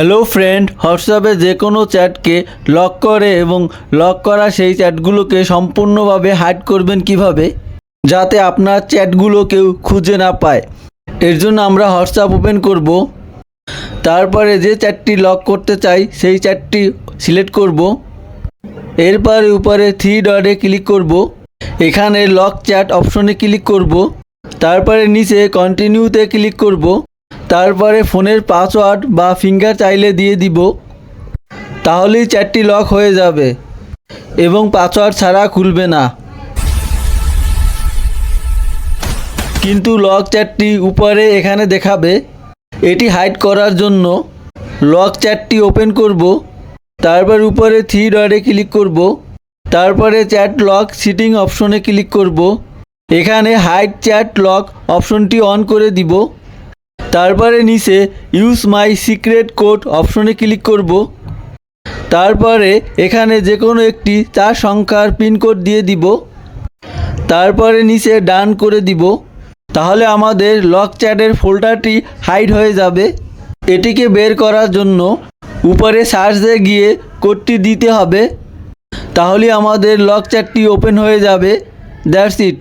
Hello friend হোয়াটসঅ্যাপে যে কোনো চ্যাটকে লক করে এবং লক করা সেই চ্যাটগুলোকে সম্পূর্ণভাবে হাইড করবেন কীভাবে? যাতে আপনার চ্যাটগুলো কেউ খুঁজে না পায়। এর জন্য আমরা হোয়াটসঅ্যাপ ওপেন করব। তারপরে যে চ্যাটটি লক করতে চাই, সেই চ্যাটটি সিলেক্ট করব। এরপরে উপরে থ্রি ডটে ক্লিক করব। এখানে লক চ্যাট অপশনে ক্লিক করব। তারপরে নিচে কন্টিনিউতে ক্লিক করব। তারপরে ফোনের পাসওয়ার্ড বা ফিঙ্গার চাইলে দিয়ে দিব। তাহলেই চ্যাটটি লক হয়ে যাবে এবং পাসওয়ার্ড ছাড়া খুলবে না। কিন্তু লক চ্যাটটি উপরে এখানে দেখাবে, এটি হাইড করার জন্য লক চ্যাটটি ওপেন করব, তারপর উপরে থ্রি ডটে ক্লিক করব, তারপরে চ্যাট লক সিটিং অপশনে ক্লিক করব, এখানে হাইড চ্যাট লক অপশনটি অন করে দিব। তারপরে নিচে ইউজ মাই সিক্রেট কোড অপশনে ক্লিক করব। তারপরে এখানে যে কোনো একটি চার সংখ্যার পিনকোড দিয়ে দিব। তারপরে নিচে ডান করে দিব। তাহলে আমাদের লক চ্যাটের ফোল্ডারটি হাইড হয়ে যাবে। এটিকে বের করার জন্য উপরে সার্চে গিয়ে কোডটি দিতে হবে। তাহলে আমাদের লক চ্যাটটি ওপেন হয়ে যাবে। That's it